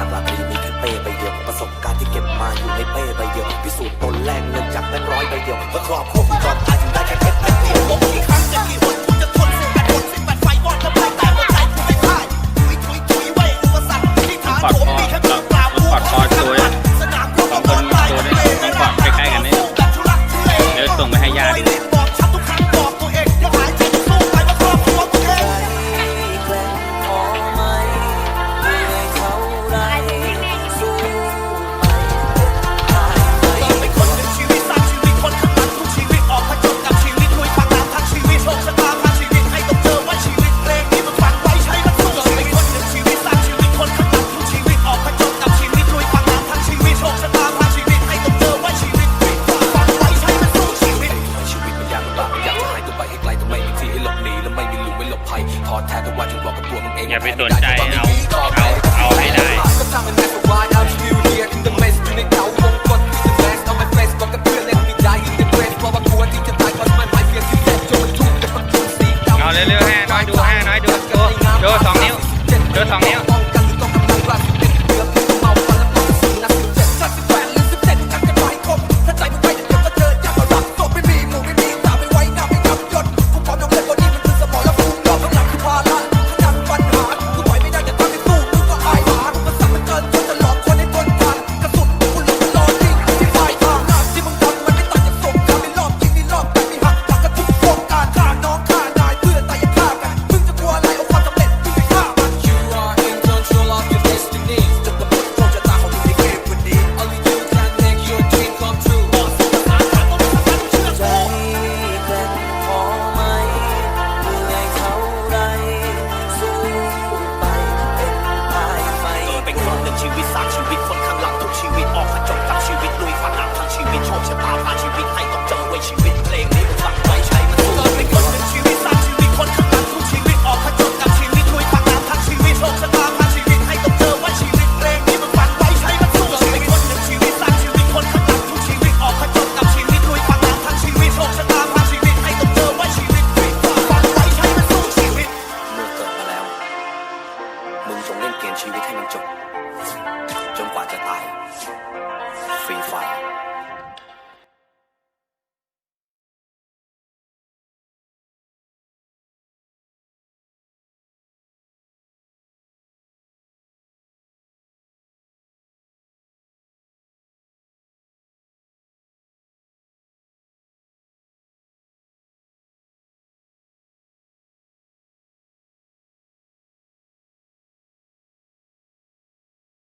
่างลาตรีมีแค่เป้ใบเดียวประสบการณ์ที่เก็บมาอยู่ในเป้ใบเดียวพิสูจน์ตนแลกเงินจากแบงค์ร้อยใบเดียวเพื่อครอบครัว ท้อแท้ทุกวันฉันบอกกับตัวมันเองอย่าไปสนใจเอาเอาให้ได้ ชีวิตสร้างชีวิตคนข้างหลังทุกชีวิตออกผจญกับชีวิตลุยฝันหนักทางชีวิตโชคชะตาพาชีวิตให้ต้อเจอ